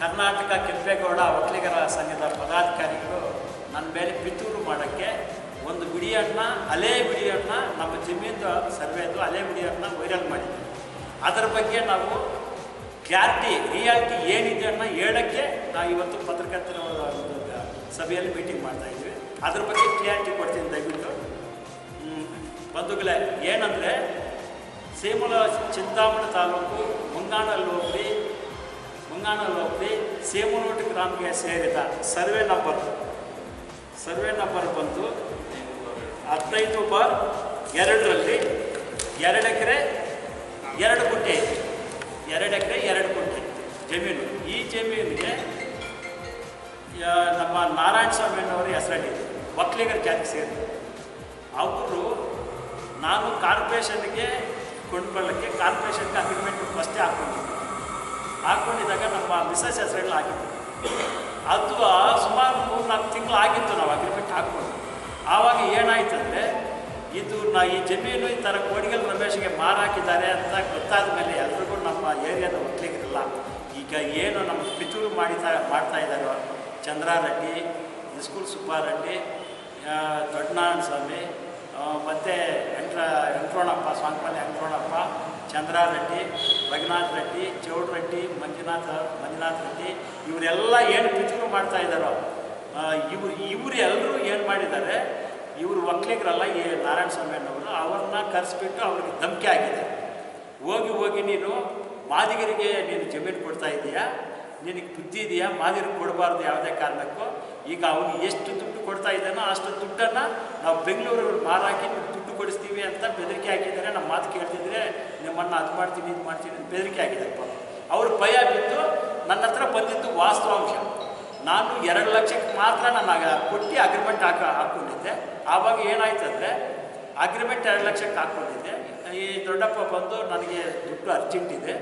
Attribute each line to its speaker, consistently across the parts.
Speaker 1: ಕರ್ನಾಟಕ ಕೆಂಪೇಗೌಡ ಒಕ್ಕಲಿಗರ ಸಂಘದ ಪದಾಧಿಕಾರಿಗಳು ನನ್ನ ಮೇಲೆ ಪಿತೂರು ಮಾಡೋಕ್ಕೆ ಒಂದು ವಿಡಿಯೋನ ಅಲೆ ವಿಡಿಯೋನ ನಮ್ಮ ಜಮೀನು ಸರ್ವೇದು ಅಲೆ ವಿಡಿಯೋನ ವೈರಲ್ ಮಾಡಿದ್ವಿ ಅದರ ಬಗ್ಗೆ ನಾವು ಕ್ಲಾರಿಟಿ ರಿಯಾಲಿಟಿ ಏನಿದೆ ಅನ್ನೋ ಹೇಳೋಕ್ಕೆ ನಾವು ಇವತ್ತು ಪತ್ರಕರ್ತರ ಸಭೆಯಲ್ಲಿ ಮೀಟಿಂಗ್ ಮಾಡ್ತಾ ಇದ್ವಿ ಅದ್ರ ಬಗ್ಗೆ ಕ್ಲಿಯಾರಿಟಿ ಕೊಡ್ತೀನಿ ದಯವಿಟ್ಟು. ಬಂಧುಗಳೇ, ಏನಂದರೆ ಸೇಮಲ ಚಿಂತಾಮಣಿ ತಾಲೂಕು ಮುಂಗಾಣಲ್ಲಿ ಹೋಗ್ಲಿ ಮುಂಗಾಣಲ್ಲಿ ಹೋಗ್ಲಿ. ಸೇಮಲೋಟು ಗ್ರಾಮಕ್ಕೆ ಸೇರಿದ ಸರ್ವೆ ನಂಬರ್. ಸರ್ವೆ ನಂಬರ್ ಬಂದು ಹದಿನೈದು ಬಾರ್ ಎರಡರಲ್ಲಿ ಎರಡು ಎಕರೆ, ಎರಡು ಗುಂಟೆ. ಎರಡು ಎಕರೆ, ಎರಡು ಗುಂಟೆ ಜಮೀನು. ಈ ಜಮೀನಿಗೆ ನಮ್ಮ ನಾರಾಯಣ ಸ್ವಾಮಿ ಅವರ ಹೆಸರಲ್ಲಿದೆ ಒಕ್ಕಲಿಗರ ಜಾತಿ ಸೇರಿದ್ರು. ಅವರು ನಾನು ಕಾರ್ಪೊರೇಷನ್ಗೆ ಕೊಂಡ್ಕೊಳ್ಳೋಕ್ಕೆ ಕಾರ್ಪೊರೇಷನ್ಗೆ ಅಗ್ರಿಮೆಂಟ್ ಫಸ್ಟೇ ಹಾಕ್ಕೊಂಡಿದ್ದೆ. ಹಾಕ್ಕೊಂಡಿದ್ದಾಗ ನಮ್ಮ ಮಿಸಸ್ ಹೆಸರಲ್ಲಿ ಆಗಿತ್ತು ಅದು ಸುಮಾರು ಮೂರು ನಾಲ್ಕು ತಿಂಗಳು ಆಗಿತ್ತು ನಾವು ಅಗ್ರಿಮೆಂಟ್ ಹಾಕ್ಕೊಂಡು. ಆವಾಗ ಏನಾಯ್ತಂದರೆ, ಇದು ನಾ ಈ ಜಮೀನು ಈ ಥರ ಕೋಡಿಗಲ್ ರಮೇಶ್ಗೆ ಮಾರಾಕಿದ್ದಾರೆ ಅಂತ ಗೊತ್ತಾದ ಮೇಲೆ ಎಲ್ರಿಗೂ ನಮ್ಮ ಏರಿಯಾದ ಒಕ್ಕಲಿಗರಿಲ್ಲ ಈಗ ಏನು ನಮ್ಮ ಪಿತೂರು ಮಾಡಿತಾ, ಮಾಡ್ತಾ ಇದ್ದಾರೋ ಚಂದ್ರಾರೆಡ್ಡಿ ಇಸ್ಕೂಲ್ ಸುಬ್ಬಾರೆಡ್ಡಿ ದೊಡ್ಡನಾರಾಯಣ ಸ್ವಾಮಿ ಮತ್ತು ಸ್ವಾಮಿ ವೆಂಕಟರಮಣಪ್ಪ ಸ್ವಾಮಿಪಲ್ಲಿ ವೆಂಕಟರಮಣಪ್ಪ ಚಂದ್ರಾರೆಡ್ಡಿ ರಘುನಾಥ್ ರೆಡ್ಡಿ, ಚೌಡ್ ರೆಡ್ಡಿ, ಮಂಜುನಾಥ, ಮಂಜುನಾಥ್ ರೆಡ್ಡಿ, ಇವರೆಲ್ಲ ಏನು ಪಿತೂರು ಮಾಡ್ತಾ ಇದ್ದಾರೋ ಇವ್ರು, ಇವರು ಎಲ್ಲರೂ ಏನು ಮಾಡಿದ್ದಾರೆ, ಇವರು ಒಕ್ಕಲಿಗರಲ್ಲ ಈ ನಾರಾಯಣ ಸ್ವಾಮಿಯವರು ಅವ್ರನ್ನ ಕರೆಸ್ಬಿಟ್ಟು ಅವ್ರಿಗೆ ಧಮಕಿ ಆಗಿದೆ. ಹೋಗಿ ಹೋಗಿ ನೀನು ಮಾದಿಗರಿಗೆ ನೀನು ಜಮೀನು ಕೊಡ್ತಾ ಇದೀಯಾ? ನಿನಗೆ ಬುದ್ಧಿ ಇದೆಯಾ? ಮಾದಿರಿಗೆ ಕೊಡಬಾರ್ದು ಯಾವುದೇ ಕಾರಣಕ್ಕೂ. ಈಗ ಅವನು ಎಷ್ಟು ದುಡ್ಡು ಕೊಡ್ತಾ ಇದ್ದಾನೋ ಅಷ್ಟು ದುಡ್ಡನ್ನು ನಾವು ಬೆಂಗಳೂರು ಮಾರಾಕಿ ಕೊಡಿಸ್ತೀವಿ ಅಂತ ಬೆದರಿಕೆ ಹಾಕಿದ್ದಾರೆ. ನಮ್ಮ ಮಾತು ಕೇಳ್ತಿದ್ರೆ ನಿಮ್ಮನ್ನು ಅದು ಮಾಡ್ತೀನಿ ಇದು ಮಾಡ್ತೀನಿ ಅಂತ ಬೆದರಿಕೆ ಹಾಕಿದ್ದಾರೆ ಅವ್ರ ಭಯ ಬಿದ್ದು ನನ್ನ ಹತ್ರ ಬಂದಿದ್ದು ವಾಸ್ತವಾಂಶ. ನಾನು ಎರಡು ಲಕ್ಷಕ್ಕೆ ಮಾತ್ರ ನಾನು ಕೊಟ್ಟು ಅಗ್ರಿಮೆಂಟ್ ಹಾಕ ಹಾಕ್ಕೊಂಡಿದ್ದೆ ಆವಾಗ ಏನಾಯ್ತಂದರೆ ಅಗ್ರಿಮೆಂಟ್ ಎರಡು ಲಕ್ಷಕ್ಕೆ ಹಾಕ್ಕೊಂಡಿದ್ದೆ ಈ ದೊಡ್ಡಪ್ಪ ಬಂದು ನನಗೆ ದುಡ್ಡು ಅರ್ಜೆಂಟ್ ಇದೆ.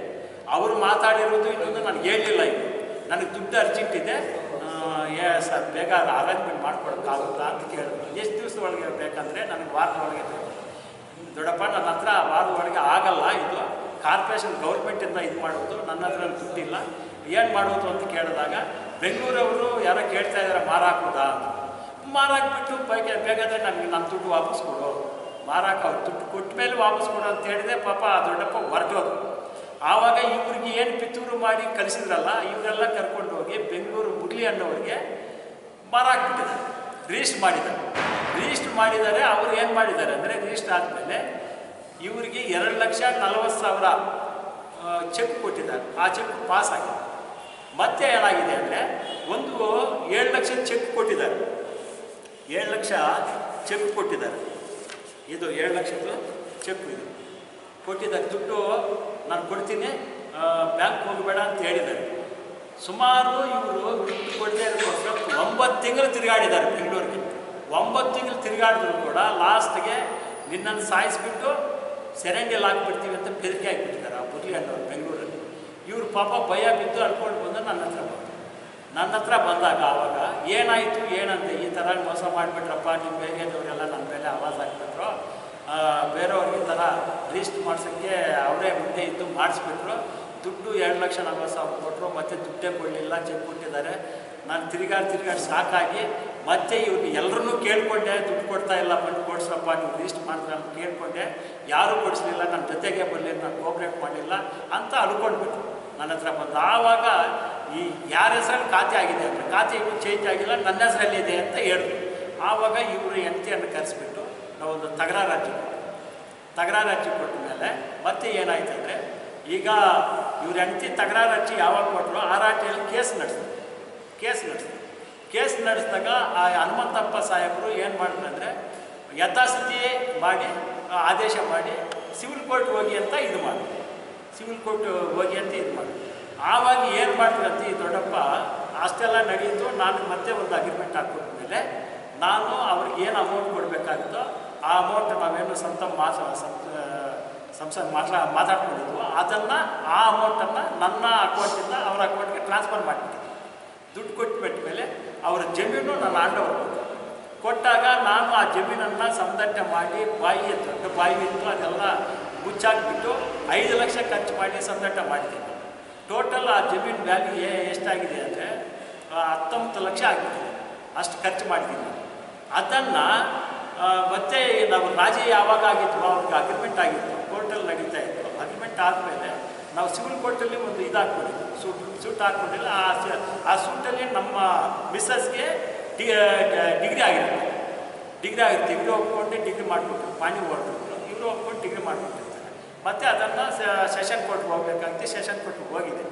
Speaker 1: ಅವರು ಮಾತಾಡಿರೋದು ಇನ್ನೊಂದು ನನಗೆ ಹೇಳಿಲ್ಲ ಇದು ನನಗೆ ದುಡ್ಡು ಅರ್ಜೆಂಟ್ ಇದೆ. ಏ ಸರ್ ಬೇಗ ಅರೇಂಜ್ಮೆಂಟ್ ಮಾಡ್ಕೊಡೋಕ್ಕಾಗುತ್ತಾ ಅಂತ ಕೇಳಿದ್ರು. ಎಷ್ಟು ದಿವಸ ಒಳಗೆ ಬೇಕಂದರೆ ನನಗೆ ವಾರದ ಒಳಗೆ ದೊಡ್ಡಪ್ಪ, ನನ್ನ ಹತ್ರ ವಾರದ ಒಳಗೆ ಆಗಲ್ಲ ಇದು. ಕಾರ್ಪೊರೇಷನ್ ಗೌರ್ಮೆಂಟಿಂದ ಇದು ಮಾಡೋದು. ನನ್ನ ಹತ್ರ ದುಡ್ಡಿಲ್ಲ. ಏನು ಮಾಡೋದು ಅಂತ ಕೇಳಿದಾಗ ಬೆಂಗಳೂರವರು ಯಾರೋ ಕೇಳ್ತಾ ಇದ್ದಾರೆ ಮಾರಾಕೋದಾ ಮಾರಾಕ್ಬಿಟ್ಟು ಬೇಗ ಬೇಕಾದರೆ ನನಗೆ ನನ್ನ ದುಡ್ಡು ವಾಪಸ್ ಕೊಡು. ಮಾರಾಕ ಅವ್ರು ದುಡ್ಡು ಕೊಟ್ಟ ಮೇಲೆ ವಾಪಸ್ ಕೊಡು ಅಂತ ಹೇಳಿದೆ ಪಾಪ ದೊಡ್ಡಪ್ಪ ಏನು ಪಿತೂರು ಮಾಡಿ ಕಲಿಸಿದ್ರಲ್ಲ, ಇವರೆಲ್ಲ ಕರ್ಕೊಂಡು ಹೋಗಿ ಬೆಂಗಳೂರು ಮುಗ್ಲಿ ಅನ್ನೋರಿಗೆ ಮಾರಾಕ್ಬಿಟ್ಟಿದ್ದಾರೆ ರಿಜಿಸ್ಟ್ರ್ ಮಾಡಿದ್ದಾರೆ. ರಿಜಿಸ್ಟ್ರ್ ಮಾಡಿದ್ದಾರೆ, ಅವ್ರು ಏನು ಮಾಡಿದ್ದಾರೆ ಅಂದರೆ ರಿಜಿಸ್ಟ್ರ್ ಆದಮೇಲೆ ಇವರಿಗೆ ಎರಡು ಲಕ್ಷ ನಲವತ್ತು ಸಾವಿರ ಚೆಕ್ ಕೊಟ್ಟಿದ್ದಾರೆ. ಆ ಚೆಕ್ ಪಾಸ್ ಆಗಿದೆ. ಮತ್ತೆ ಏನಾಗಿದೆ ಅಂದರೆ, ಒಂದು ಏಳು ಲಕ್ಷ ಚೆಕ್ ಕೊಟ್ಟಿದ್ದಾರೆ. ಏಳು ಲಕ್ಷ ಚೆಕ್ ಕೊಟ್ಟಿದ್ದಾರೆ. ಇದು ಏಳು ಲಕ್ಷದ್ದು ಚೆಕ್ ಇದು. ಕೊಟ್ಟಿದ್ದಾರೆ. ದುಡ್ಡು ನಾನು ಕೊಡ್ತೀನಿ. ಬ್ಯಾಂಕ್ ಹೋಗಬೇಡ ಅಂತ ಹೇಳಿದ್ದಾರೆ. ಸುಮಾರು ಇವರು ಬಿಟ್ಟು ಕೊಡದೇ ಒಂಬತ್ತು ತಿಂಗಳು ತಿರುಗಾಡಿದ್ದಾರೆ ಬೆಂಗಳೂರಿಗೆ. ಒಂಬತ್ತು ತಿಂಗಳು ತಿರುಗಾಡಿದ್ರು ಕೂಡ ಲಾಸ್ಟ್ಗೆ ನಿನ್ನನ್ನು ಸಾಯಿಸಿಬಿಟ್ಟು ಸೆರೆಂಡಿಯಲ್ಲಿ ಹಾಕ್ಬಿಡ್ತೀವಿ ಅಂತ ಬೆದರಿಕೆ ಹಾಕ್ಬಿಟ್ಟಿದ್ದಾರೆ ಆ ಬುರ್ಲಿ ಅಣ್ಣವ್ರು ಬೆಂಗಳೂರಲ್ಲಿ. ಇವರು ಪಾಪ ಭಯ ಬಿದ್ದು ಅಳ್ಕೊಂಡು ಬಂದು ನನ್ನ ಹತ್ರ ಬಂದರು. ನನ್ನ ಹತ್ರ ಬಂದಾಗ ಆವಾಗ ಏನಾಯಿತು, ಏನಂತೆ? ಈ ಥರ ಮೋಸ ಮಾಡಿಬಿಟ್ರಪ್ಪ, ನಿಮ್ಮ ಬೇರೆದವರೆಲ್ಲ ನನ್ನ ಮೇಲೆ ಆವಾಜ್ ಹಾಕ್ಬಿಟ್ರು. ಬೇರೆಯವ್ರಿಗೆ ಈ ಥರ ರಿಜಿಸ್ಟ್ರ್ ಮಾಡ್ಸೋಕ್ಕೆ ಅವರೇ ಮುಂದೆ ಇದ್ದು ಮಾಡಿಸ್ಬಿಟ್ರು. ದುಡ್ಡು ಎರಡು ಲಕ್ಷ ನಲ್ವತ್ತು ಸಾವಿರ ಕೊಟ್ಟರು ಮತ್ತೆ ದುಡ್ಡೇ ಕೊಡಲಿಲ್ಲ ಚೆಕ್ ಕೊಟ್ಟಿದ್ದಾರೆ. ನಾನು ತಿರುಗಾಡಿ ತಿರುಗಾಡಿ ಸಾಕಾಗಿ ಮತ್ತೆ ಇವ್ರು ಎಲ್ಲರನ್ನೂ ಕೇಳ್ಕೊಂಡೆ, ದುಡ್ಡು ಕೊಡ್ತಾ ಇಲ್ಲ ಬಂದು ಕೊಡಿಸ್ರಪ್ಪ, ನೀವು ಲೀಸ್ಟ್ ಮಾಡ್ತಾರೆ ಅಂತ ಕೇಳ್ಕೊಂಡೆ. ಯಾರೂ ಕೊಡಿಸ್ಲಿಲ್ಲ ನನ್ನ ಜೊತೆಗೆ ಬರಲಿಲ್ಲ ನಾನು ಕೋಪ್ರೇಟ್ ಮಾಡಲಿಲ್ಲ ಅಂತ ಅಳ್ಕೊಂಡ್ಬಿಟ್ರು ನನ್ನ ಹತ್ರ ಬಂದು ಆವಾಗ ಈ ಯಾರ ಹೆಸರಲ್ಲಿ ಖಾತೆ ಆಗಿದೆ ಅಂದರೆ, ಖಾತೆ ಇನ್ನೂ ಚೇಂಜ್ ಆಗಿಲ್ಲ, ನನ್ನ ಹೆಸರಲ್ಲಿದೆ ಅಂತ ಹೇಳಿದ್ರು. ಆವಾಗ ಇವರು ಹೆಂಡತಿಯನ್ನು ಕರೆಸ್ಬಿಟ್ಟು ನಾವೊಂದು ತಗರಾರಾಜ್ಯ ತಗರಾರಾಜ್ಯ ಕೊಟ್ಟ ಮೇಲೆ ಮತ್ತೆ ಏನಾಯ್ತು ಅಂದರೆ ಈಗ ಇವ್ರ ಹೆಂಡತಿ ತಗರಾರು ಹಚ್ಚಿ ಯಾವಾಗ ಕೊಟ್ಟರು ಆ ಆರಾಟಿಯಲ್ಲಿ ಕೇಸ್ ನಡೆಸಿದ್ರು ಕೇಸ್ ನಡೆಸಿದ್ರು ಕೇಸ್ ನಡೆಸಿದಾಗ ಆ ಹನುಮಂತಪ್ಪ ಸಾಹೇಬರು ಏನು ಮಾಡಿದ್ರು ಅಂದರೆ, ಯಥಾಸ್ಥಿತಿ ಮಾಡಿ ಆದೇಶ ಮಾಡಿ, ಸಿವಿಲ್ ಕೋರ್ಟ್ ಹೋಗಿ ಅಂತ ಇದು ಮಾಡಿ ಸಿವಿಲ್ ಕೋರ್ಟ್ ಹೋಗಿ ಅಂತ ಇದು ಮಾಡಿ ಆವಾಗ ಏನು ಮಾಡ್ತೀರಂತ ಈ ದೊಡ್ಡಪ್ಪ, ಅಷ್ಟೆಲ್ಲ ನಡೆಯಿತು ನಾನು ಮತ್ತೆ ಒಂದು ಅಗ್ರಿಮೆಂಟ್ ಹಾಕ್ಕೊಟ್ಮೇಲೆ ನಾನು ಅವ್ರಿಗೆ ಏನು ಅಮೌಂಟ್ ಕೊಡಬೇಕಾಗುತ್ತೋ, ಆ ಅಮೌಂಟ್ ನಾವೇನು ಸ್ವಂತ ಮಾಸ ಸಂಸ್ಥೆ ಮಾತ್ರ ಮಾತಾಡ್ಕೊಂಡಿದ್ವು ಅದನ್ನು ಆ ಅಮೌಂಟನ್ನು ನನ್ನ ಅಕೌಂಟಿಂದ ಅವರ ಅಕೌಂಟ್ಗೆ ಟ್ರಾನ್ಸ್ಫರ್ ಮಾಡಿಬಿಟ್ಟಿದ್ದೆ ದುಡ್ಡು ಕೊಟ್ಬಿಟ್ಟ ಮೇಲೆ ಅವರ ಜಮೀನು ನನ್ನ ಆಂಡವರು ಕೊಟ್ಟಾಗ ನಾನು ಆ ಜಮೀನನ್ನು ಸಂದಟ್ಟೆ ಮಾಡಿ ಬಾಯಿ ದೊಡ್ಡ ಬಾಯಿ ಇತ್ತು ಅದೆಲ್ಲ ಮುಚ್ಚಾಕ್ಬಿಟ್ಟು ಐದು ಲಕ್ಷ ಖರ್ಚು ಮಾಡಿ ಸಂದಟ್ಟೆ ಮಾಡಿದ್ದೀನಿ ಟೋಟಲ್ ಆ ಜಮೀನು ವ್ಯಾಲ್ಯೂ ಎಷ್ಟಾಗಿದೆ ಅಂದರೆ ಹತ್ತೊಂಬತ್ತು ಲಕ್ಷ ಆಗಿದೆ. ಅಷ್ಟು ಖರ್ಚು ಮಾಡ್ತೀನಿ ಅದನ್ನು ಮತ್ತೆ ನಾವು ರಾಜಿ ಯಾವಾಗ ಆಗಿತ್ತು ಅವ್ರಿಗೆ ಅಗ್ರಿಮೆಂಟ್ ಆಗಿತ್ತು. ಕೋರ್ಟಲ್ಲಿ ನಡೀತಾ ಇತ್ತು. ಅಗ್ರಿಮೆಂಟ್ ಆದಮೇಲೆ ನಾವು ಸಿವಿಲ್ ಕೋರ್ಟಲ್ಲಿ ಒಂದು ಇದು ಹಾಕ್ಬಿಟ್ಟಿದ್ವಿ ಸೂಟ್ ಸೂಟ್ ಹಾಕ್ಬಿಟ್ಟಿಲ್ಲ. ಆ ಆ ಸೂಟಲ್ಲಿ ನಮ್ಮ ಮಿಸ್ಸಸ್ಗೆ ಡಿ ಡಿಗ್ರಿ ಆಗಿರುತ್ತೆ. ಡಿಗ್ರಿ ಆಗಿರುತ್ತೆ. ಡಿಗ್ರಿ ಒಪ್ಕೊಂಡು ಡಿಗ್ರಿ ಮಾಡಿಬಿಟ್ರು. ಪಾಣಿ ಹೊರಟಿದ್ರು ಇವರು ಒಪ್ಕೊಂಡು ಡಿಗ್ರಿ ಮಾಡಿಬಿಟ್ಟಿರ್ತಾರೆ. ಮತ್ತು ಅದನ್ನು ಸೆಷನ್ ಕೋರ್ಟ್ಗೆ ಹೋಗ್ಬೇಕಂತ. ಸೆಷನ್ ಕೋರ್ಟ್ಗೆ ಹೋಗಿದೆ.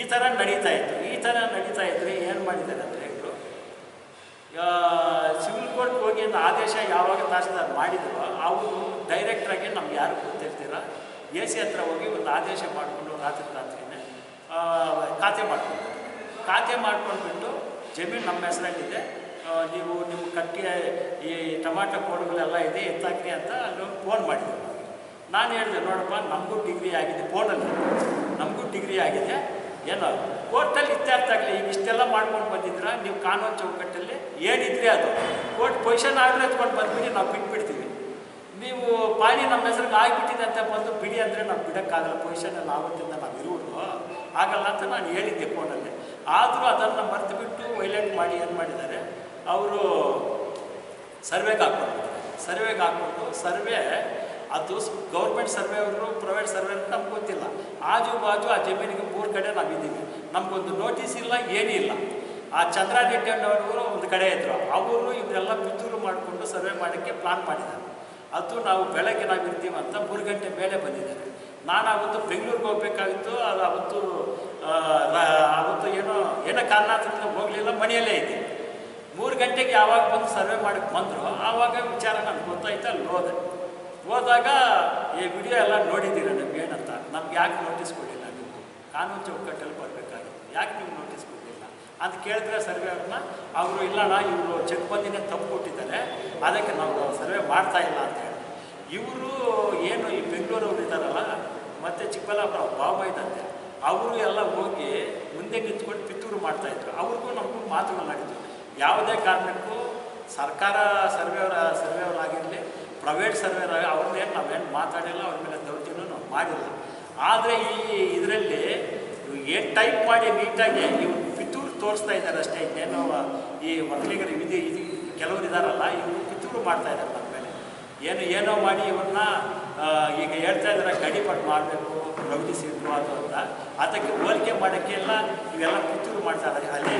Speaker 1: ಈ ಥರ ನಡೀತಾ ಇತ್ತು. ಈ ಥರ ನಡೀತಾ ಇದ್ರೆ ಏನು ಮಾಡಿದ್ದಾರೆ ಅಂದರೆ ಇವರು ಸಿವಿಲ್ ಕೋರ್ಟ್ಗೆ ಹೋಗಿ ಒಂದು ಆದೇಶ ಯಾವಾಗ ತಹಸೀಲ್ದಾರ್ ಮಾಡಿದ್ರು, ಅವರು ಡೈರೆಕ್ಟ್ರಾಗಿ ನಮ್ಗೆ ಯಾರು ಗೊತ್ತಿರ್ತೀರ ಎ ಸಿ ಹತ್ರ ಹೋಗಿ ಒಂದು ಆದೇಶ ಮಾಡಿಕೊಂಡು ರಾತ್ರಿ ರಾತ್ರಿನೇ ಖಾತೆ ಮಾಡ್ಕೊಂಡು ಖಾತೆ ಮಾಡ್ಕೊಂಡ್ಬಿಟ್ಟು ಜಮೀನು ನಮ್ಮ ಹೆಸರಲ್ಲಿದೆ. ನೀವು ನಿಮ್ಮ ಕಟ್ಟಿ, ಈ ಟೊಮಾಟೊ ಕೋಡುಗಳೆಲ್ಲ ಇದೆ, ಎತ್ತಾಕ್ರಿ ಅಂತ ಅಲ್ಲಿ ಫೋನ್ ಮಾಡಿದ್ರು. ನಾನು ಹೇಳಿದೆ, ನೋಡಪ್ಪ, ನಮಗೂ ಡಿಗ್ರಿ ಆಗಿದೆ ಫೋನಲ್ಲಿ ನಮಗೂ ಡಿಗ್ರಿ ಆಗಿದೆ. ಏನೋ, ಕೋರ್ಟಲ್ಲಿ ಇತ್ಯರ್ಥ ಆಗಲಿ, ಈಗ ಇಷ್ಟೆಲ್ಲ ಮಾಡ್ಕೊಂಡು ಬಂದಿದ್ರ ನೀವು ಕಾನೂನು ಚೌಕಟ್ಟಲ್ಲಿ ಏನಿದ್ರೆ ಅದು. ಕೋರ್ಟ್ ಪೊಸಿಷನ್ ಆಗಲೇ ಎತ್ಕೊಂಡು ಬಂದ್ಬಿಡಿ, ನಾವು ಬಿಟ್ಬಿಡ್ತೀವಿ. ನೀವು ಪಾಣಿ ನಮ್ಮ ಹೆಸರಿಗೆ ಆಗಿಬಿಟ್ಟಿದೆ ಅಂತ ಬಂದು ಬಿಡಿ ಅಂದರೆ ನಾವು ಬಿಡೋಕ್ಕಾಗಲ್ಲ. ಪೊಸಿಷನಲ್ಲಿ ಆಗುತ್ತಿಂದ ನಾವು ಇರುವುದು ಆಗಲ್ಲ ಅಂತ ನಾನು ಹೇಳಿದ್ದೆ ಫೋನಲ್ಲಿ. ಆದರೂ ಅದನ್ನು ಮರೆತು ಬಿಟ್ಟು ವೈಲೆಂಟ್ ಮಾಡಿ ಏನು ಮಾಡಿದ್ದಾರೆ? ಅವರು ಸರ್ವೆಗೆ ಹಾಕ್ಬಿಟ್ಟಿದ್ದಾರೆ ಸರ್ವೆಗೆ ಹಾಕ್ಬಿಟ್ಟು ಸರ್ವೆ ಅದು ಗೌರ್ಮೆಂಟ್ ಸರ್ವೆ ಅವರು ಪ್ರೈವೇಟ್ ಸರ್ವೆ ಅಂತ ನಮ್ಗೆ ಗೊತ್ತಿಲ್ಲ. ಆಜು ಬಾಜು ಆ ಜಮೀನಿಗೆ ಮೂರು ಕಡೆ ನಾವಿದ್ದೀವಿ ನಮಗೊಂದು ನೋಟಿಸ್ ಇಲ್ಲ ಏನಿಲ್ಲ ಆ ಚಂದ್ರ ರೆಡ್ಡಿ ಒಂದು ಕಡೆ ಇದ್ದರು ಅವರು ಇವರೆಲ್ಲ ಪಿತೂರು ಮಾಡಿಕೊಂಡು ಸರ್ವೆ ಮಾಡೋಕ್ಕೆ ಪ್ಲಾನ್ ಮಾಡಿದ್ದಾರೆ. ಅದು ನಾವು ಬೆಳಗ್ಗೆ ನಾವು ಇರ್ತೀವಿ ಅಂತ ಮೂರು ಗಂಟೆ ಮೇಲೆ ಬಂದಿದ್ದಾರೆ. ನಾನು ಅವತ್ತು ಬೆಂಗಳೂರಿಗೆ ಹೋಗ್ಬೇಕಾಗಿತ್ತು, ಅದು ಅವತ್ತು ಅವತ್ತು ಏನೋ ಏನೋ ಕಾರಣಾಂತರದಿಂದ ಹೋಗಲಿಲ್ಲ, ಮನೆಯಲ್ಲೇ ಇದ್ದೆ. ಮೂರು ಗಂಟೆಗೆ ಯಾವಾಗ ಬಂದು ಸರ್ವೆ ಮಾಡಕ್ಕೆ ಬಂದರು, ಆವಾಗ ವಿಚಾರ ನನಗೆ ಗೊತ್ತಾಯ್ತು, ಅಲ್ಲಿ ಹೋದೆ. ಹೋದಾಗ ಈ ವಿಡಿಯೋ ಎಲ್ಲ ನೋಡಿದ್ದೀರ ನಮ್ಗೆ ಏನಂತ? ನಮ್ಗೆ ಯಾಕೆ ನೋಟಿಸ್ ಕೊಡಿಲ್ಲ ನೀವು ಕಾನೂನು ಚೌಕಟ್ಟಲ್ಲಿ ಬರಬೇಕಾಗಿತ್ತು. ಯಾಕೆ ನೀವು ನೋಟಿಸ್ ಕೊಡಲಿಲ್ಲ? ಅಂತ ಕೇಳಿದ್ರೆ ಸರ್ವೆ ಅವ್ರನ್ನ, ಅವರು ಇಲ್ಲಣ್ಣ ಇವರು ಚೆಕ್ ಬಂದಿನೇ ತಪ್ಪು ಕೊಟ್ಟಿದ್ದಾರೆ. ಅದಕ್ಕೆ ನಾವು ಸರ್ವೆ ಮಾಡ್ತಾ ಇಲ್ಲ ಅಂತ ಹೇಳಿ. ಇವರು ಏನು ಈ ಬೆಂಗಳೂರವ್ರು ಇದ್ದಾರಲ್ಲ, ಮತ್ತು ಚಿಕ್ಕಬಳ್ಳಾಪುರ ಬಾಬಾ ಇದ್ದಂತೆ ಅವರು ಎಲ್ಲ ಹೋಗಿ ಮುಂದೆ ನಿಂತ್ಕೊಂಡು ಪಿತೂರು ಮಾಡ್ತಾಯಿದ್ರು ಅವ್ರಿಗೂ ನಮಗೂ ಮಾತುಗಳು ನಡೀತು. ಯಾವುದೇ ಕಾರಣಕ್ಕೂ ಸರ್ಕಾರ ಸರ್ವೆಯವರ ಸರ್ವೆಯವರಾಗಿರಲಿ ಪ್ರೈವೇಟ್ ಸರ್ವೇರ ಅವ್ರನ್ನೇನು ನಾವೇನು ಮಾತಾಡಿಲ್ಲ, ಅವ್ರ ಮೇಲೆ ದೌರ್ಜನ್ಯ ನಾವು ಮಾಡಿಲ್ಲ. ಆದರೆ ಈ ಇದರಲ್ಲಿ ಏನು ಟೈಪ್ ಮಾಡಿ ನೀಟಾಗಿ ಇವ್ರು ಪಿತೂರು ತೋರಿಸ್ತಾ ಇದ್ದಾರೆ ಅಷ್ಟೇ, ಇನ್ನೇನು ಈ ಒಕ್ಕಲಿಗರು ಇದು ಇದು ಕೆಲವರು ಇದ್ದಾರಲ್ಲ ಇವರು ಪಿತೂರು ಮಾಡ್ತಾ ಇದ್ದಾರೆ ನಮ್ಮ ಮೇಲೆ. ಏನು ಏನೋ ಮಾಡಿ ಇವನ್ನ ಈಗ ಹೇಳ್ತಾ ಇದ್ದಾರೆ ಗಡಿಪಟ್ಟು ಮಾಡಬೇಕು ರೌಡಿ ಸೀಟು ಅದು ಅಂತ. ಅದಕ್ಕೆ ಹೋಲಿಕೆ ಮಾಡೋಕ್ಕೆಲ್ಲ ಇವೆಲ್ಲ ಪಿತೂರು ಮಾಡ್ತಾ ಇದ್ದಾರೆ ಅಲ್ಲೇ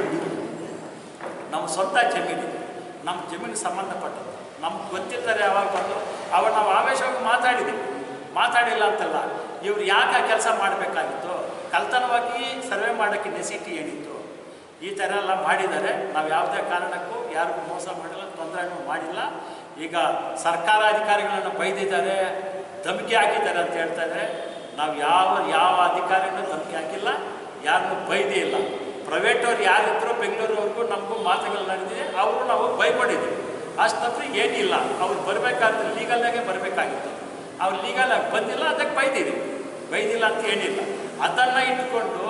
Speaker 1: ನಮ್ಮ ಸ್ವಂತ ಜಮೀನು, ನಮ್ಮ ಜಮೀನಿಗೆ ಸಂಬಂಧಪಟ್ಟದ್ದು. ನಮ್ಗೆ ಗೊತ್ತಿರ್ತಾರೆ ಯಾವಾಗ ಬಂದು ಅವಾಗ ನಾವು ಆವೇಶವಾಗಿ ಮಾತಾಡಿದ್ದೀವಿ ಮಾತಾಡಿಲ್ಲ ಅಂತಲ್ಲ, ಇವ್ರು ಯಾಕೆ ಕೆಲಸ ಮಾಡಬೇಕಾಗಿತ್ತು? ಕಲ್ತನವಾಗಿ ಸರ್ವೆ ಮಾಡೋಕ್ಕೆ ನೆಸಿಟಿ ಏನಿತ್ತು? ಈ ಥರ ಎಲ್ಲ ಮಾಡಿದ್ದಾರೆ. ನಾವು ಯಾವುದೇ ಕಾರಣಕ್ಕೂ ಯಾರಿಗೂ ಮೋಸ ಮಾಡಿಲ್ಲ, ತೊಂದರೆನೂ ಮಾಡಿಲ್ಲ. ಈಗ ಸರ್ಕಾರ ಅಧಿಕಾರಿಗಳನ್ನು ಬೈದಿದ್ದಾರೆ, ಧಮಕಿ ಹಾಕಿದ್ದಾರೆ ಅಂತ ಹೇಳ್ತಾ ಇದ್ದಾರೆ ನಾವು ಯಾವ ಯಾವ ಅಧಿಕಾರಿನೂ ಧಮಕಿ ಹಾಕಿಲ್ಲ ಯಾರನ್ನೂ ಬೈದೇ ಇಲ್ಲ. ಪ್ರೈವೇಟ್ ಅವ್ರು ಯಾರಿದ್ರು ಬೆಂಗಳೂರವ್ರಿಗೂ ನಮಗೂ ಮಾತುಗಳು ನಡೆದಿದೆ. ಅವರು ನಾವು ಬೈಕೊಂಡಿದ್ದೀವಿ. ಅಷ್ಟಂದ್ರೆ ಏನಿಲ್ಲ. ಅವ್ರು ಬರಬೇಕಾದ್ರೆ ಲೀಗಲ್ನಾಗೆ ಬರಬೇಕಾಗಿತ್ತು. ಅವ್ರು ಲೀಗಲ್ ಆಗಿ ಬಂದಿಲ್ಲ, ಅದಕ್ಕೆ ಬೈದಿದ್ದೀವಿ ಬೈದಿಲ್ಲ ಅಂತ ಏನಿಲ್ಲ. ಅದನ್ನು ಇಟ್ಕೊಂಡು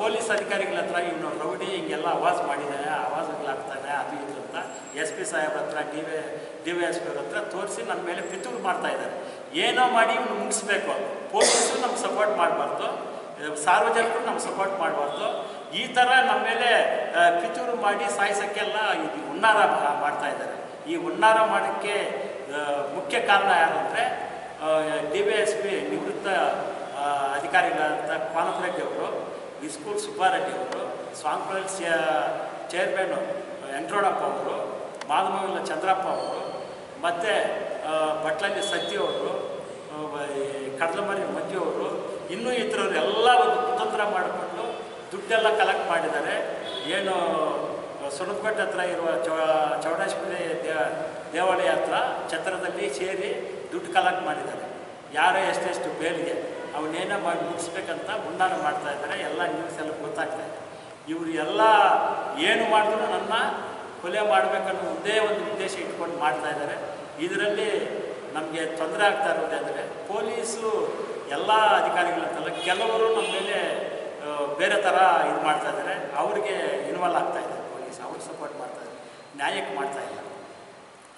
Speaker 1: ಪೊಲೀಸ್ ಅಧಿಕಾರಿಗಳ ಹತ್ರ ಇವನು ರೌಡಿ, ಹಿಂಗೆಲ್ಲ ಆವಾಜ್ ಮಾಡಿದ್ದಾನೆ ಆವಾಜ್ಗಳಾಗ್ತಾನೆ ಅದು ಇದು ಅಂತ ಎಸ್ ಪಿ ಸಾಹೇಬ್ರ ಹತ್ರ, D V, D Y S P ಅವ್ರ ಹತ್ರ ತೋರಿಸಿ ನನ್ನ ಮೇಲೆ ಪಿತೂರು ಮಾಡ್ತಾ ಇದ್ದಾರೆ. ಏನೋ ಮಾಡಿ ಇವ್ನು ಮುಗಿಸ್ಬೇಕು. ಪೊಲೀಸರು ನಮ್ಗೆ ಸಪೋರ್ಟ್ ಮಾಡಬಾರ್ದು. ಸಾರ್ವಜನಿಕರು ನಮ್ಗೆ ಸಪೋರ್ಟ್ ಮಾಡಬಾರ್ದು. ಈ ಥರ ನಮ್ಮ ಮೇಲೆ ಪಿತೂರು ಮಾಡಿ ಸಾಯಿಸೋಕ್ಕೆಲ್ಲ ಇದು ಹುನ್ನಾರ ಮಾಡ್ತಾ ಇದ್ದಾರೆ. ಈ ಹುನ್ನಾರ ಮಾಡೋಕ್ಕೆ ಮುಖ್ಯ ಕಾರಣ ಯಾರು ಡಿ ವಿ ಎಸ್ ಪಿ ನಿವೃತ್ತ ಅಧಿಕಾರಿಗಳಾದಂಥ ಪಾನಪರೆಡ್ಡಿ ಅವರು ಇಸ್ಕೂಲ್ ಸುಬ್ಬಾರೆಡ್ಡಿ ಅವರು ಸ್ವಾಂಗ್ಪಲ್ ಚೇರ್ಮನ್ ಎಂಟ್ರೋಡಪ್ಪ ಅವರು ಮಾದಮವಿಲ್ಲ ಚಂದ್ರಪ್ಪ ಅವರು, ಮತ್ತು ಬಟ್ಲಲ್ಲಿ ಅವರು ಕಡಲಮರಿ ಮಂಜು ಅವರು, ಇನ್ನೂ ಇತರರು ಎಲ್ಲ ಒಂದು ಕುತಂತ್ರ ಮಾಡಿಕೊಂಡು ದುಡ್ಡೆಲ್ಲ ಕಲೆಕ್ಟ್ ಮಾಡಿದ್ದಾರೆ. ಏನು ಸುರತ್ಕಟ್ಟೆ ಹತ್ರ ಇರುವ ಚೌ ಚೌಡೇಶ್ವರಿ ದೇವ ದೇವಾಲಯ ಹತ್ರ ಛತ್ರದಲ್ಲಿ ಸೇರಿ ದುಡ್ಡು ಕಲೆಕ್ಟ್ ಮಾಡಿದ್ದಾರೆ. ಯಾರೇ ಎಷ್ಟೆಷ್ಟು ಬೇಲಿಗೆ ಅವನ್ನೇನೋ ಮಾಡಿ ಮುಗಿಸ್ಬೇಕಂತ ಮುಂದಾನ ಮಾಡ್ತಾ ಇದ್ದಾರೆ. ಎಲ್ಲ ನ್ಯೂಸ್ ಎಲ್ಲ ಗೊತ್ತಾಗ್ತಾ ಇದೆ. ಇವರು ಎಲ್ಲ ಏನು ಮಾಡಿದ್ರು ನನ್ನ ಕೊಲೆ ಮಾಡಬೇಕನ್ನೋ ಒಂದೇ ಒಂದು ಉದ್ದೇಶ ಇಟ್ಕೊಂಡು ಮಾಡ್ತಾ ಇದ್ದಾರೆ. ಇದರಲ್ಲಿ ನಮಗೆ ತೊಂದರೆ ಆಗ್ತಾ ಇರೋದೇ ಅಂದರೆ ಪೊಲೀಸು ಎಲ್ಲ ಅಧಿಕಾರಿಗಳಂತಲ್ಲ ಕೆಲವರು ನಮ್ಮ ಮೇಲೆ ಬೇರೆ ಥರ ಇದು ಮಾಡ್ತಾ ಇದ್ದಾರೆ. ಅವ್ರಿಗೆ ಇನ್ವಾಲ್ವ್ ಆಗ್ತಾ ಇದ್ದಾರೆ ಪೊಲೀಸ್ ಅವ್ರಿಗೆ ನ್ಯಾಯಕ್ಕೆ ಮಾಡ್ತಾ ಇಲ್ಲ.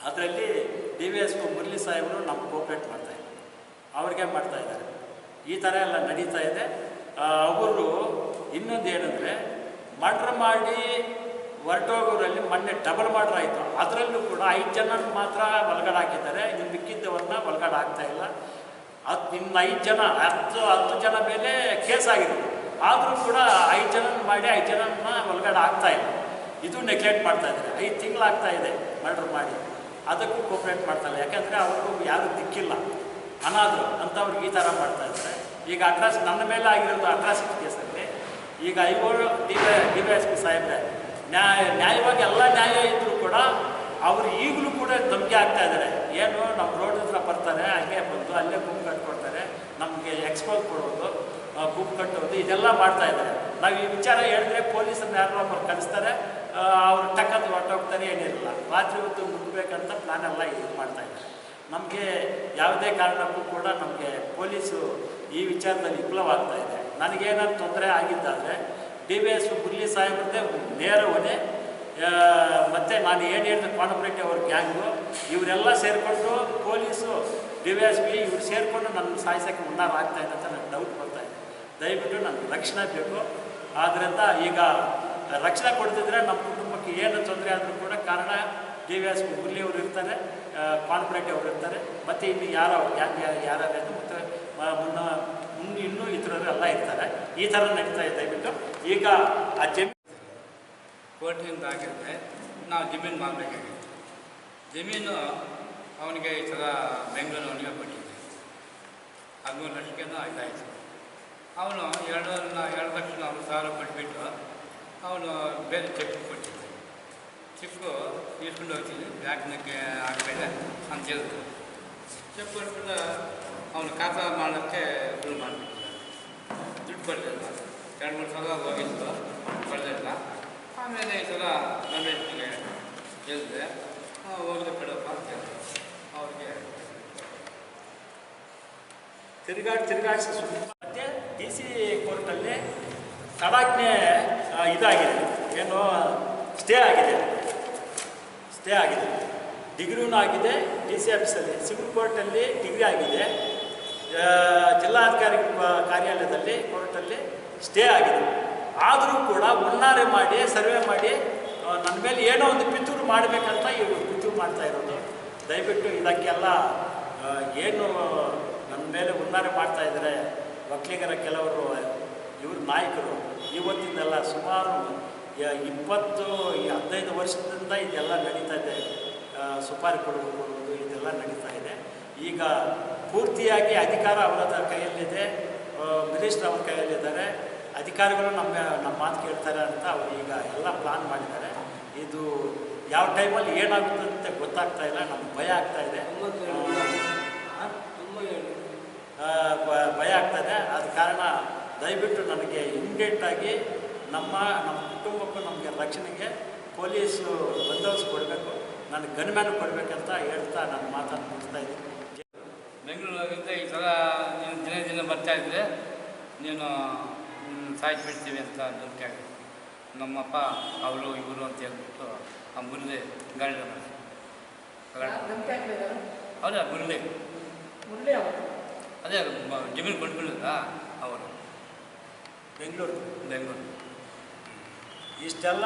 Speaker 1: ಅದರಲ್ಲಿ ಡಿ ವಿ ಎಸ್ ಮುರಳಿ ಸಾಹೇಬರು ನಮ್ಮ ಕೋಪ್ರೇಟ್ ಮಾಡ್ತಾ ಇದ್ದಾರೆ. ಅವ್ರಿಗೆ ಮಾಡ್ತಾ ಇದ್ದಾರೆ. ಈ ಥರ ಎಲ್ಲ ನಡೀತಾ ಇದೆ. ಅವರು ಇನ್ನೊಂದು ಏನಂದರೆ ಮರ್ಡ್ರ್ ಮಾಡಿ ಹೊರಟೋಗೋರಲ್ಲಿ ಮೊನ್ನೆ ಡಬಲ್ ಮರ್ಡ್ರ್ ಆಯಿತು. ಅದರಲ್ಲೂ ಕೂಡ ಐದು ಜನ ಮಾತ್ರ ಒಳಗಡೆ ಹಾಕಿದ್ದಾರೆ. ಇನ್ನು ಮಿಕ್ಕಿದ್ದವ್ರನ್ನ ಒಳಗಡೆ ಆಗ್ತಾ ಇಲ್ಲ. ಹತ್ತು ನಿಮ್ಮ ಐದು ಜನ, ಹತ್ತು ಹತ್ತು ಜನ ಮೇಲೆ ಕೇಸ್ ಆಗಿದೆ. ಆದರೂ ಕೂಡ ಐದು ಜನ ಮಾಡಿ ಐದು ಜನನ ಒಳಗಡೆ ಆಗ್ತಾ ಇಲ್ಲ. ಇದು ನೆಗ್ಲೆಕ್ಟ್ ಮಾಡ್ತಾ ಇದ್ದಾರೆ. ಐದು ತಿಂಗಳಾಗ್ತಾ ಇದೆ ಮರ್ಡ್ರ್ ಮಾಡಿ. ಅದಕ್ಕೂ ಕೋಪ್ರೇಟ್ ಮಾಡ್ತಾರೆ. ಯಾಕೆಂದರೆ ಅವ್ರಿಗೂ ಯಾರು ದಿಕ್ಕಿಲ್ಲ. ಅನಾದ್ರು ಅಂಥವ್ರಿಗೆ ಈ ಥರ ಮಾಡ್ತಾ ಇದ್ದಾರೆ. ಈಗ ಅಟ್ರಾಸ್ ನನ್ನ ಮೇಲೆ ಆಗಿರೋದು ಅಟ್ರಾಸಿಟಿ ಕೇಸಲ್ಲಿ. ಈಗ ಐವರು D Y D Y S P ಸಾಹೇಬ್ರೆ, ನ್ಯಾಯ, ನ್ಯಾಯವಾಗಿ ಎಲ್ಲ ನ್ಯಾಯ ಇದ್ದರೂ ಕೂಡ ಅವರು ಈಗಲೂ ಕೂಡ ಧಮಕಿ ಆಗ್ತಾ ಇದ್ದಾರೆ. ಏನು ನಮ್ಮ ರೋಡ್ ಹತ್ರ ಬರ್ತಾರೆ, ಹಂಗೆ ಬಂದು ಅಲ್ಲೇ ಗುಂಪು ಕಟ್ಕೊಡ್ತಾರೆ, ನಮಗೆ ಎಕ್ಸ್ಪೋಸ್ ಕೊಡೋದು. ಗುಂಪು ಕಟ್ಟೋದು ಇದೆಲ್ಲ ಮಾಡ್ತಾ ಇದ್ದಾರೆ. ನಾವು ಈ ವಿಚಾರ ಹೇಳಿದ್ರೆ ಪೊಲೀಸರನ್ನ ಯಾರೋ ಒಬ್ಬರು ಕಳಿಸ್ತಾರೆ ಆ, ಅವ್ರು ಟಕ್ಕಂತ ಹೊರಟೋಗ್ತಾರೆ ಏನಿರಲ್ಲ. ರಾತ್ರಿ ಹೊತ್ತು ಮುಟ್ಬೇಕಂತ ಪ್ಲಾನ್ ಎಲ್ಲ ಇದು ಮಾಡ್ತಾ ಇದ್ದಾರೆ. ನಮಗೆ ಯಾವುದೇ ಕಾರಣಕ್ಕೂ ಕೂಡ ನಮಗೆ ಪೊಲೀಸು ಈ ವಿಚಾರದಲ್ಲಿ ವಿಫಲವಾಗ್ತಾ ಇದೆ. ನನಗೇನಾದ್ರು ತೊಂದರೆ ಆಗಿದ್ದಾದರೆ ಡಿ ವಿ ಎಸ್ ಮುರ್ಲಿ ಸಾಹೇಬ್ರದ್ದೇ ನೇರ ಹೊಣೆ. ಮತ್ತು ನಾನು ಏನು ಹೇಳಿದೆ ಕಾನ್ಪರೇಟಿ ಅವ್ರ ಗ್ಯಾಂಗು ಇವರೆಲ್ಲ ಸೇರಿಕೊಂಡು police D V S P ಇವ್ರು ಸೇರಿಕೊಂಡು ನನ್ನ ಸಾಯಿಸೋಕ್ಕೆ ಹುನ್ನಾರ ಆಗ್ತಾ ಅಂತ ನನಗೆ ಡೌಟ್ ಬರ್ತಾ ಇದೆ ದಯವಿಟ್ಟು ನನಗೆ ರಕ್ಷಣೆ ಬೇಕು. ಆದ್ದರಿಂದ ಈಗ ರಕ್ಷಣೆ ಕೊಡ್ತಿದ್ರೆ ನಮ್ಮ ಕುಟುಂಬಕ್ಕೆ ಏನು ತೊಂದರೆ ಆದರೂ ಕೂಡ ಕಾರಣ ಡಿ ವಿ ಎಸ್ ಮುರ್ಲಿ ಅವರು ಇರ್ತಾರೆ ಕಾನ್ಪರೇಟಿ ಅವರು ಇರ್ತಾರೆ. ಮತ್ತು ಇನ್ನು ಯಾರೋ ಯಾರ್ಯಾರು ಮತ್ತು ಮುನ್ನ ಮುನ್ನ ಇನ್ನೂ ಇತರರು ಎಲ್ಲ ಇರ್ತಾರೆ. ಈ ಥರ ನಡೀತಾ ಇದೆ ದಯವಿಟ್ಟು. ಈಗ ಆ ಜಮೀನು
Speaker 2: ಕೋರ್ಟಿನಿಂದ ಆಗಿದ್ದರೆ ನಾವು ಜಮೀನು ಮಾಡಬೇಕಾಗಿತ್ತು ಜಮೀನು ಅವನಿಗೆ ಈ ಥರ ಬೆಂಗಳೂರು ಅವನಿಗೆ ಕೊಟ್ಟಿದ್ದೆ. ಹದಿಮೂರು ಲಕ್ಷಕ್ಕೇನೋ ಇದಾಯಿತು ಅವನು ಎರಡು ಎರಡು ಲಕ್ಷ ನಾಲ್ಕು ಸಾವಿರ ಕೊಟ್ಬಿಟ್ಟು ಅವನು ಬೇರೆ ಚೆಕ್ ಕೊಟ್ಟಿದ್ದ. ಚೆಕ್ಕು ಇಸ್ಕೊಂಡು ಹೋಗ್ತೀನಿ ಬ್ಯಾಂಕ್ನಾಗೆ ಆಗಬೇಡ ಅಂತ ಹೇಳಿದ್ರು. ಚೆಕ್ ಕೊಟ್ಬಿಟ್ಟು ಅವನು ಖಾತಾ ಮಾಡೋಕ್ಕೆ ಶುರು ಮಾಡಿಬಿಟ್ಟು. ದುಡ್ಡು ಬರಲಿಲ್ಲ ಎರಡು ಮೂರು ಸಲ ಹೋಗಿತ್ತು. ಬರಲಿಲ್ಲ ಆಮೇಲೆ ಈ ಸಲ ರಮೇಶ್ನಿಗೆ ಹೇಳಿದೆ. ಹೋಗಲಿ ಬಿಡಪ್ಪ ಅಂತ ಹೇಳಿದ್ರು. ಅವ್ರಿಗೆ
Speaker 1: ತಿರುಗಾಡಿ ತಿರುಗಾಡಿಸಿ ಕೋರ್ಟಲ್ಲಿ ತಡಾಜ್ಞೆ ಇದಾಗಿದೆ. ಏನು ಸ್ಟೇ ಆಗಿದೆ. ಸ್ಟೇ ಆಗಿದೆ. ಡಿಗ್ರಿನೂ ಆಗಿದೆ, ಡಿ ಸಿ ಆಫೀಸಲ್ಲಿ. ಸಿವಿಲ್ ಕೋರ್ಟಲ್ಲಿ ಡಿಗ್ರಿ ಆಗಿದೆ. ಜಿಲ್ಲಾಧಿಕಾರಿ ಕಾರ್ಯಾಲಯದಲ್ಲಿ, ಕೋರ್ಟಲ್ಲಿ ಸ್ಟೇ ಆಗಿದೆ. ಆದರೂ ಕೂಡ ಮುನ್ನಾರೆ ಮಾಡಿ, ಸರ್ವೆ ಮಾಡಿ ನನ್ನ ಮೇಲೆ ಏನೋ ಒಂದು ಪಿತೂರು ಮಾಡಬೇಕಂತ ಇವರು ಪಿತೂರು ಮಾಡ್ತಾ ಇರೋದು. ದಯವಿಟ್ಟು ಇದಕ್ಕೆಲ್ಲ ಏನು ನನ್ನ ಮೇಲೆ ಉನ್ನಾರೆ ಮಾಡ್ತಾ ಇದ್ದಾರೆ ಒಕ್ಕಲಿಗರ ಕೆಲವರು ಇವ್ರ ನಾಯಕರು. ಇವತ್ತಿನೆಲ್ಲ ಸುಮಾರು ಇಪ್ಪತ್ತು ಹದಿನೈದು ವರ್ಷದಿಂದ ಇದೆಲ್ಲ ನಡೀತಾ ಇದೆ. ಸುಪಾರಿ ಕೊಡೋದು ಇದೆಲ್ಲ ನಡೀತಾ ಇದೆ. ಈಗ ಪೂರ್ತಿಯಾಗಿ ಅಧಿಕಾರ ಅವರ ಕೈಯಲ್ಲಿದೆ. ಮಿನಿಸ್ಟರ್ ಅವರ ಕೈಯಲ್ಲಿದ್ದಾರೆ. ಅಧಿಕಾರಿಗಳು ನಮ್ಮ ನಮ್ಮ ಮಾತು ಕೇಳ್ತಾರೆ ಅಂತ ಅವರು ಈಗ ಎಲ್ಲ ಪ್ಲಾನ್ ಮಾಡಿದ್ದಾರೆ. ಇದು ಯಾವ ಟೈಮಲ್ಲಿ ಏನಾಗುತ್ತೆ ಅಂತ ಗೊತ್ತಾಗ್ತಾ ಇಲ್ಲ. ನಮ್ಗೆ ಭಯ ಆಗ್ತಾ ಇದೆ. ಭಯ ಆಗ್ತಾ ಇದೆ. ಆದ ಕಾರಣ ದಯವಿಟ್ಟು ನನಗೆ ಇಮ್ಮಿಡಿಯೇಟಾಗಿ ನಮ್ಮ ನಮ್ಮ ಕುಟುಂಬಕ್ಕೂ ನಮಗೆ ರಕ್ಷಣೆಗೆ ಪೊಲೀಸು ಬಂದೋಬಸ್ತ್ ಕೊಡಬೇಕು ನನಗೆ ಗನ್ಮ್ಯಾನ್ ಕೊಡಬೇಕಂತ ಹೇಳ್ತಾ ನಾನು ಮಾತನ್ನು ಮುಗಿಸ್ತಾ ಇದ್ದೀನಿ.
Speaker 2: ಬೆಂಗಳೂರಾಗಿದ್ದ ಈ ಥರ ನೀನು ದಿನ ದಿನ ಬರ್ತಾ ಇದ್ದರೆ ನೀನು ಸಾಯಿಸ್ಬಿಡ್ತೀವಿ ಅಂತ ದುಡ್ಡು ಆಗಿದೆ ನಮ್ಮಪ್ಪ ಅವರು ಇವರು ಅಂತ ಹೇಳ್ಬಿಟ್ಟು ಆ ಮುರಳಿ ಗಾಳಿ ಹೌದಾ ಮುರಳಿ ಅದೇ ಜಮೀನು ಕೊಂಡ್ಬಿಡೋದಾ ಅವರು.
Speaker 1: ಬೆಂಗಳೂರು
Speaker 2: ಬೆಂಗಳೂರು.
Speaker 1: ಇಷ್ಟೆಲ್ಲ.